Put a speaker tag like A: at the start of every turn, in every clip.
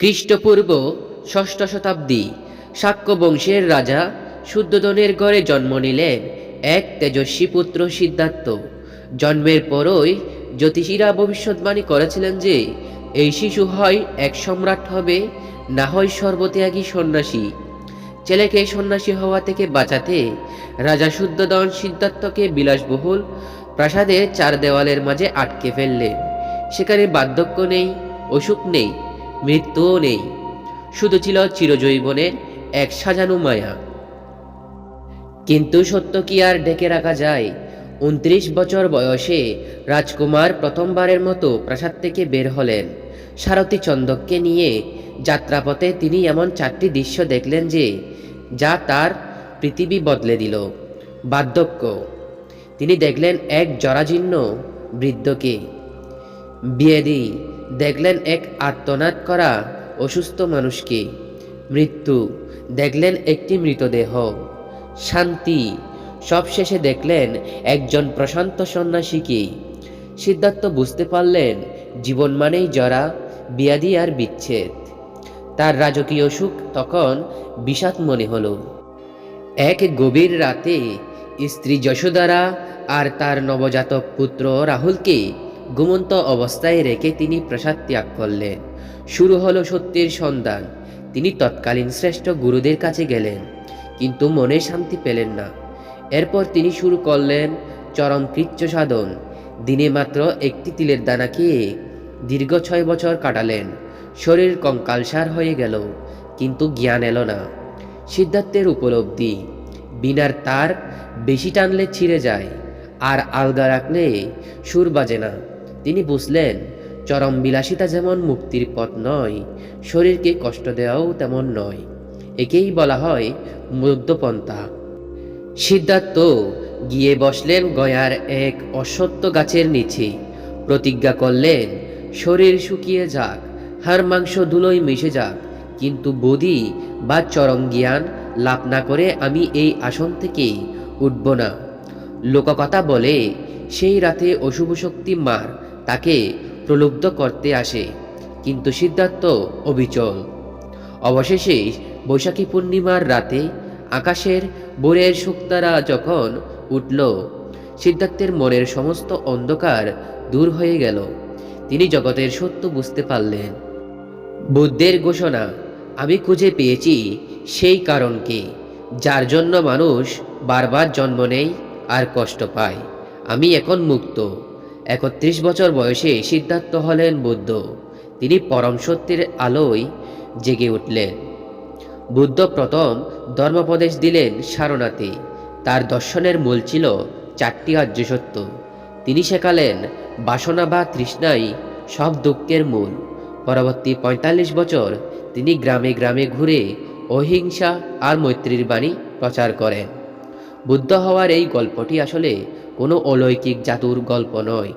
A: খ্রিস্টপূর্ব ষষ্ঠ শতাব্দী শাক্য বংশের রাজা শুদ্ধোধনের ঘরে জন্ম নিলেন এক তেজস্বী পুত্র সিদ্ধার্থ। জন্মের পরই জ্যোতিষীরা ভবিষ্যৎবাণী করেছিলেন যে, এই শিশু হয় এক সম্রাট হবে, না হয় সর্বত্যাগী সন্ন্যাসী। ছেলেকে সন্ন্যাসী হওয়া থেকে বাঁচাতে রাজা শুদ্ধোধন সিদ্ধার্থকে বিলাসবহুল প্রাসাদের চার দেওয়ালের মাঝে আটকে ফেললেন। সেখানে বার্ধক্য নেই, অসুখ নেই মৃত্যুও নেই। শুধু ছিল চিরজৈবনের এক সাজানো মায়া। কিন্তু সত্য কি আর ডেকে রাখা যায়? উনত্রিশ বছর বয়সে রাজকুমার প্রথমবারের মতো প্রাসাদ থেকে বের হলেন। সারথী চন্দককে নিয়ে যাত্রাপথে তিনি এমন চারটি দৃশ্য দেখলেন যে, যা তার পৃথিবী বদলে দিল। বার্ধক্য। তিনি দেখলেন এক জরাজীর্ণ বৃদ্ধকে। বিয়েদি। দেখলেন এক আত্মনাদ করা অসুস্থ মানুষকে। মৃত্যু, দেখলেন একটি মৃতদেহ। শান্তি, সবশেষে দেখলেন একজন প্রশান্ত সন্ন্যাসীকে। সিদ্ধার্থ বুঝতে পারলেন, জীবন মানেই জরা, বিয়াদি আর বিচ্ছেদ। তার রাজকীয় সুখ তখন বিষাদ মনে হলো। এক গভীর রাতে স্ত্রী যশোদারা আর তার নবজাতক পুত্র রাহুলকে ঘুমন্ত অবস্থায় রেখে তিনি প্রাসাদ ত্যাগ করলেন। শুরু হলো সত্যের সন্ধান। তিনি তৎকালীন শ্রেষ্ঠ গুরুদের কাছে গেলেন, কিন্তু মনে শান্তি পেলেন না। এরপর তিনি শুরু করলেন চরম কৃচ্ছ সাধন। দিনে মাত্র একটি তিলের দানা খেয়ে দীর্ঘ ছয় বছর কাটালেন। শরীর কঙ্কালসার হয়ে গেল, কিন্তু জ্ঞান এলো না। সিদ্ধার্থের উপলব্ধি, বিনার তার বেশি টানলে ছিঁড়ে যায়, আর আলগা রাখলে সুর বাজে না। তিনি বুঝলেন, চরম বিলাসিতা যেমন মুক্তির পথ নয়, শরীরকে কষ্ট দেওয়াও তেমন নয়। একেই বলা হয় মধ্যপন্থা সিদ্ধার্থ গিয়ে বসলেন গয়ার এক অসত্য গাছের নিচে। প্রতিজ্ঞা করলেন, শরীর শুকিয়ে যাক, হাড় মাংস ধুলোয় মিশে যাক, কিন্তু বদি বা চরম জ্ঞান লাভ না করে আমি এই আসন থেকে উঠব না। লোককথা বলে, সেই রাতে অশুভ শক্তি মার তাকে প্রলুব্ধ করতে আসে, কিন্তু সিদ্ধার্থ অবিচল। অবশেষে বৈশাখী পূর্ণিমার রাতে আকাশের বোরের শুক্তারা যখন উঠল, সিদ্ধার্থের মনের সমস্ত অন্ধকার দূর হয়ে গেল। তিনি জগতের সত্য বুঝতে পারলেন। বুদ্ধের ঘোষণা, আমি খুঁজে পেয়েছি সেই কারণকে, যার জন্য মানুষ বারবার জন্ম নেয় আর কষ্ট পায়। আমি এখন মুক্ত। একত্রিশ বছর বয়সে সিদ্ধার্থ হলেন বুদ্ধ। তিনি পরম সত্যের আলোয় জেগে উঠলেন। বুদ্ধ প্রথম ধর্মোপদেশ দিলেন সারনাথে। তার দর্শনের মূল ছিল চারটি আর্য সত্য। তিনি শেখালেন বাসনা বা তৃষ্ণাই সব দুঃখের মূল। পরবর্তী পঁয়তাল্লিশ বছর তিনি গ্রামে গ্রামে ঘুরে অহিংসা আর মৈত্রীর বাণী প্রচার করেন। বুদ্ধ হওয়ার এই গল্পটি আসলে কোনো অলৌকিক জাদুর গল্প নয়।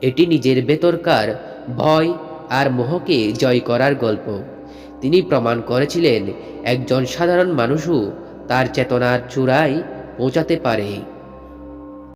A: এটি নিজের ভেতরকার ভয় আর মোহকে জয় করার গল্প। তিনি প্রমাণ করেছিলেন, একজন সাধারণ মানুষও তার চেতনার চূড়ায় পৌঁছাতে পারে।